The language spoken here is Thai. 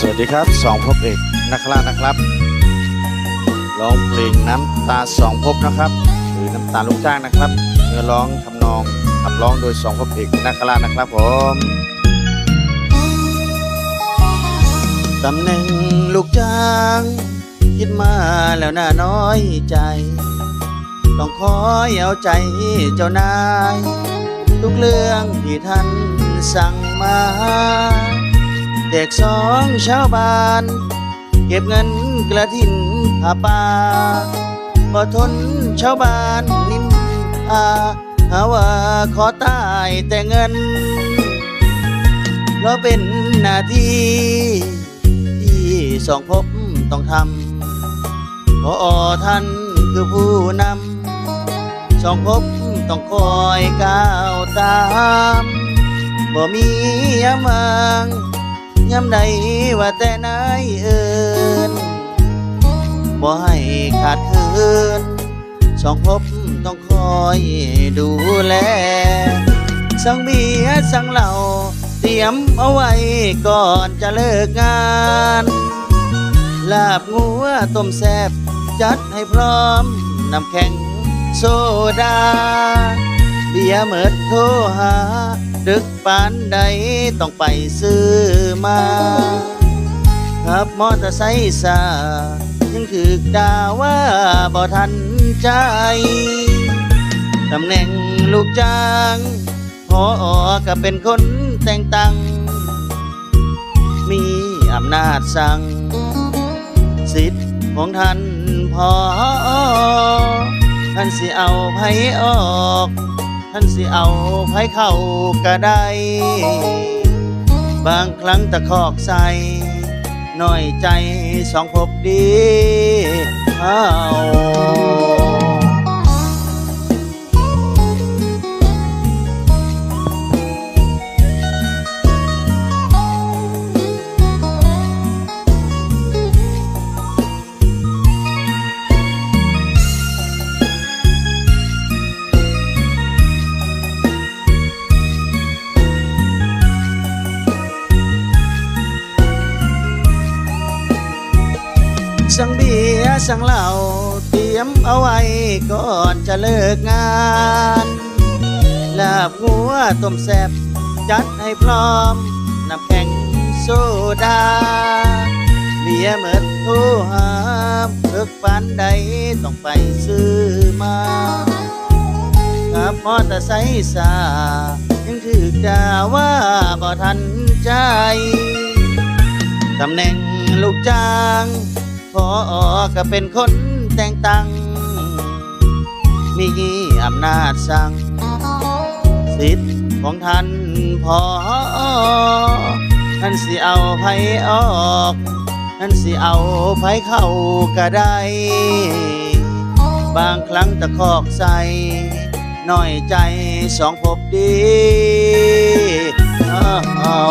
สวัสดีครับสองพบเอกนักล่านะครับร้องเพลงน้ำตาสองพบนะครับ หรือน้ำตาลูกจ้างนะครับเนื้อร้องทำนองขับร้องโดยสองพบเอกนักล่านะครับผมตำแหน่งลูกจ้างคิดมาแล้วน่าน้อยใจ ต้องคอยเอาใจเจ้านาย ทุกเรื่องที่ท่านสั่งมา ด็กสองชาวบ้าน เก็บเงินกระถินผาป่าบ่ทนชาวบ้านนินอาหาว่าขอตายแต่เงิน เพราะเป็นหน้าที่ ที่สองภพต้องทำพอท่านคือผู้นำสองภพต้องคอยก้าวตามบ่มียามาง ยามใดว่าแต่นายเอินบ่ให้ขาดคืนสองภพต้องคอยดูแล สังเบียสังเหล้าเตรียมเอาไว้ก่อนจะเลิกงาน ลาบงัวต้มแซบจัดให้พร้อมน้ำแข็งโซดา เบียเมิดโทรหา ดึกปานใดต้องไปซื้อมาขับมอเตอร์ไซค์ซายังถือด่าว่าบ่ทันใจตำแหน่งลูกจ้างพออก็เป็นคนแต่งตั้ง มีอำนาจสั่ง สิทธิ์ของท่านพอท่านสิเอาไผออก ท่านสิเอาไผเข้าก็ได้ บางครั้งตะคอกใส่น้อยใจสองพบดีเอา สั่งเบียร์สั่งเหล้าเตรียมเอาไว้ก่อนจะเลิกงานลาบงัวต้มแซบจัดให้พร้อมน้ำแข็งโซดา เบียร์เมิดโทรหาเลิกปานใดต้องไปซื้อมาขับมอเตอร์ไซค์ซายังถือด่าว่าบ่ทันใจตำแหน่งลูกจ้าง พอก็เป็นคนแต่งตั้ง มีอำนาจสั่ง สิทธิ์ของท่านพอท่านสิเอาไผออกท่านสิเอาไผเข้าก็ได้ บางครั้งตะคอกใส่น้อยใจสองพบดีเอา